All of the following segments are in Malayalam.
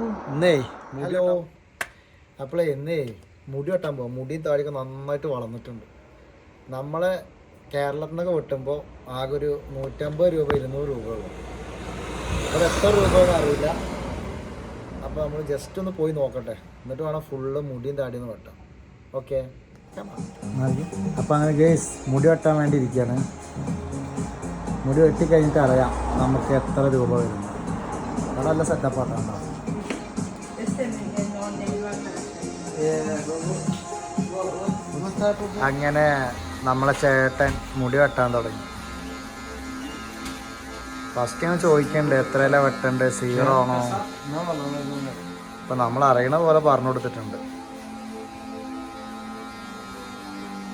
ഇന്നേ ഹലോ. അപ്പോളേ എന്നേ മുടി വെട്ടാൻ പോവാം മുടിയും താടിയൊക്കെ നന്നായിട്ട് വളർന്നിട്ടുണ്ട്. നമ്മളെ കേരളത്തിൽ നിന്നൊക്കെ വെട്ടുമ്പോൾ ആകെ ഒരു നൂറ്റമ്പത് രൂപ ഇരുന്നൂറ് രൂപ ഉള്ളു. അത് എത്ര രൂപ എന്ന് അറിയില്ല. അപ്പോൾ നമ്മൾ ജസ്റ്റ് ഒന്ന് പോയി നോക്കട്ടെ. എന്നിട്ട് വേണം ഫുള്ള് മുടിയും താടിയും ഒന്ന് വെട്ടാം ഓക്കെ അപ്പോൾ അങ്ങനെ ഗേസ് മുടി വെട്ടാൻ വേണ്ടി ഇരിക്കുകയാണ് മുടി വെട്ടി കഴിഞ്ഞിട്ട് അറിയാം നമുക്ക് എത്ര രൂപ വരുന്നു. അവിടെ നല്ല സെറ്റപ്പ് അങ്ങനെ നമ്മളെ ചേട്ടൻ മുടി വെട്ടാൻ തുടങ്ങി. ഫസ്റ്റ് ഞാൻ ചോദിക്കണ്ടേ എത്രയല്ല വെട്ടണ്ടേ? സീറോ ആണോ? ഇപ്പൊ നമ്മൾ അറിയണ പോലെ പറഞ്ഞു കൊടുത്തിട്ടുണ്ട്.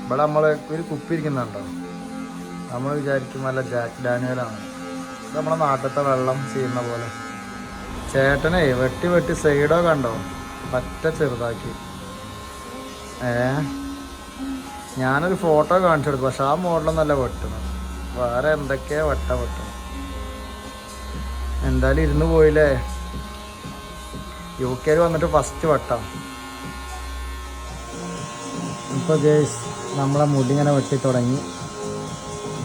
ഇവിടെ നമ്മൾ ഒരു കുപ്പി ഇരിക്കുന്നുണ്ടോ? നമ്മൾ വിചാരിക്കും നല്ല ജാക്ക് ഡാനിയലാണ്. ഇത് നമ്മളെ നാട്ടിലത്തെ വെള്ളം ചെയ്യുന്ന പോലെ. ചേട്ടനെ വെട്ടി വെട്ടി സൈഡോ കണ്ടോ? പറ്റ ചെറുതാക്കി. ഏ? ഞാനൊരു ഫോട്ടോ കാണിച്ചെടുത്തു പക്ഷെ ആ മോഡലൊന്നല്ല വെട്ടുന്നത് വേറെ എന്തൊക്കെയാ വെട്ട വെട്ടുന്നത് എന്തായാലും ഇരുന്ന് പോയില്ലേ? യു കെയിൽ വന്നിട്ട് ഫസ്റ്റ് വട്ടം. ഇപ്പൊ ജേസ് നമ്മളെ മുടി ഇങ്ങനെ വെട്ടി തുടങ്ങി.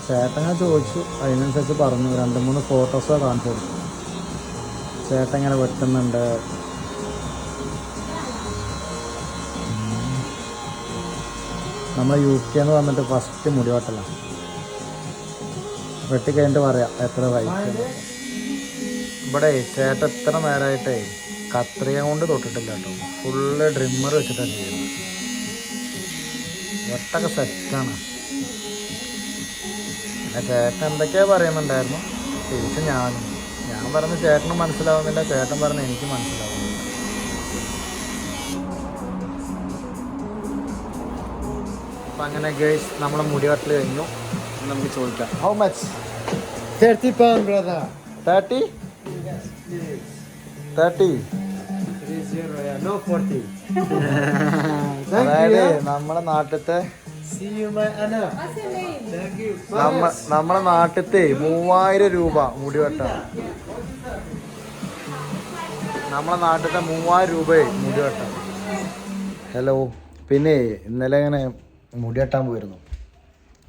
ചേട്ടങ്ങനെ ചോദിച്ചു അതിനനുസരിച്ച് പറഞ്ഞു രണ്ട് മൂന്ന് ഫോട്ടോസോ കാണിച്ചു കൊടുത്തു ചേട്ടൻ ഇങ്ങനെ വെട്ടുന്നുണ്ട്. നമ്മൾ യു കെ എന്ന് വന്നിട്ട് ഫസ്റ്റ് മുടി വെട്ടലാണ് വെട്ടി കഴിഞ്ഞിട്ട് പറയാം എത്ര വൈകി ഇവിടെ ചേട്ട എത്ര നേരമായിട്ടേ കത്രിക കൊണ്ട് തൊട്ടിട്ടില്ല കേട്ടോ. ഫുള്ള് ഡ്രിമ്മർ വെച്ചിട്ടാണ് ചെയ്യുന്നത്. വെട്ടൊക്കെ സെറ്റാണ് പിന്നെ ചേട്ടൻ എന്തൊക്കെയാ പറയുന്നുണ്ടായിരുന്നു? തിരിച്ച് ഞാനും. ഞാൻ പറഞ്ഞ് ചേട്ടനും മനസ്സിലാവുന്നില്ല ചേട്ടൻ പറഞ്ഞ് എനിക്ക് മനസ്സിലാവുന്നില്ല. അപ്പം അങ്ങനെ ഗേഴ്സ് നമ്മളെ മുടി വട്ടൽ കഴിഞ്ഞു. നമുക്ക് ചോദിക്കാം. How much 30 pound, brother. Thirty thirty 30, no 40. അതായത് നമ്മുടെ നാട്ടിലത്തെ നമ്മുടെ you, my Anna. Thank you. നമ്മ നമ്മളെ നാട്ടിലത്തെ മൂവായിരം രൂപ മുടി വെട്ടാൻ. നമ്മളെ നാട്ടിലത്തെ മൂവായിരം രൂപയെ മുടി വെട്ടാൻ. ഹലോ പിന്നെ ഇന്നലെ ഇങ്ങനെ മുടി വെട്ടാൻ പോയിരുന്നു.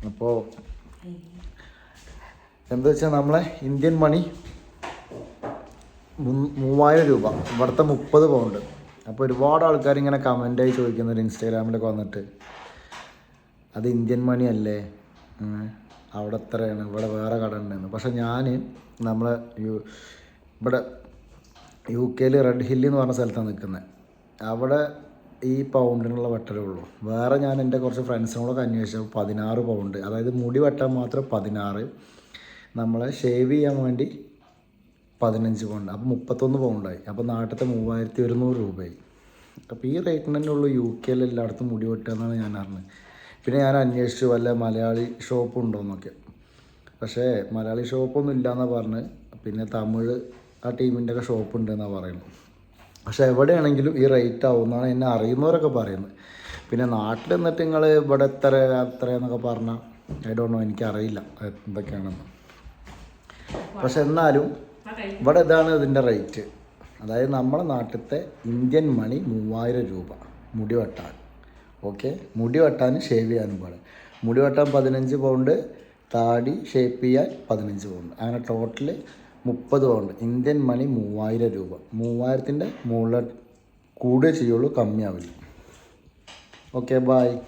അപ്പോൾ എന്താ വെച്ചാൽ നമ്മളെ ഇന്ത്യൻ മണി മൂവായിരം രൂപ. ഇവിടുത്തെ മുപ്പത് പൗണ്ട്. അപ്പോൾ ഒരുപാട് ആൾക്കാർ ഇങ്ങനെ കമന്റായി ചോദിക്കുന്നുണ്ട് ഇൻസ്റ്റാഗ്രാമിലൊക്കെ വന്നിട്ട് അത് ഇന്ത്യൻ മണി അല്ലേ? അവിടെ എത്രയാണ്? ഇവിടെ വേറെ കട ഉണ്ടെന്ന് പക്ഷെ ഞാൻ നമ്മളെ യു ഇവിടെ യു കെയിൽ റെഡ് ഹില്ല് എന്ന് പറഞ്ഞ സ്ഥലത്താണ് നിൽക്കുന്നത് അവിടെ ഈ പൗണ്ടിനുള്ള വെട്ടലേ ഉള്ളൂ. വേറെ ഞാൻ എന്റെ കുറച്ച് ഫ്രണ്ട്സിനോടൊക്കെ അന്വേഷിച്ചു പതിനാറ് പൗണ്ട്. അതായത് മുടി വെട്ടാൻ മാത്രം പതിനാറ്. നമ്മളെ ഷേവ് ചെയ്യാൻ വേണ്ടി പതിനഞ്ച് പൗണ്ട്. അപ്പോൾ മുപ്പത്തൊന്ന് പൗണ്ടായി. അപ്പോൾ നാട്ടിലത്തെ മൂവായിരത്തി ഒരുന്നൂറ് രൂപയായി. അപ്പോൾ ഈ റേറ്റിന് തന്നെ ഉള്ളൂ യു കെയിൽ എല്ലായിടത്തും മുടി വെട്ടുക എന്നാണ് ഞാൻ അറിഞ്ഞത്. പിന്നെ ഞാൻ അന്വേഷിച്ചു വല്ല മലയാളി ഷോപ്പ് ഉണ്ടോ എന്നൊക്കെ. പക്ഷേ മലയാളി ഷോപ്പൊന്നും ഇല്ലയെന്നാണ് പറഞ്ഞ് പിന്നെ തമിഴ് ആ ടീമിന്റെ ഒക്കെ ഷോപ്പ് ഉണ്ടെന്നാണ് പറയുന്നത്. പക്ഷേ എവിടെയാണെങ്കിലും ഈ റേറ്റ് ആവും ആവുമെന്നാണ് എന്നെ അറിയുന്നവരൊക്കെ പറയുന്നത്. പിന്നെ നാട്ടിൽ നിന്നിട്ട് നിങ്ങൾ ഇവിടെ എത്ര എത്ര എന്നൊക്കെ പറഞ്ഞാൽ ഐ ഡോണ്ട് നോ എനിക്കറിയില്ല എന്തൊക്കെയാണെന്ന്. പക്ഷെ എന്നാലും ഇവിടെ ഇതാണ് ഇതിന്റെ റേറ്റ് അതായത് നമ്മുടെ നാട്ടിലത്തെ ഇന്ത്യൻ മണി മൂവായിരം രൂപ മുടി വെട്ടാൻ. ഓക്കെ മുടി വെട്ടാൻ ഷേവ് ചെയ്യാനും പാടെ. മുടി വെട്ടാൻ പതിനഞ്ച് പൗണ്ട് താടി ഷേപ്പ് ചെയ്യാൻ പതിനഞ്ച് പൗണ്ട് അങ്ങനെ ടോട്ടൽ മുപ്പത് പൗണ്ട്. ഇന്ത്യൻ മണി മൂവായിരം രൂപ. മൂവായിരത്തിന്റെ മുകളിൽ കൂടുകയേ ചെയ്യുള്ളൂ കമ്മിയാവില്ല. Okay bye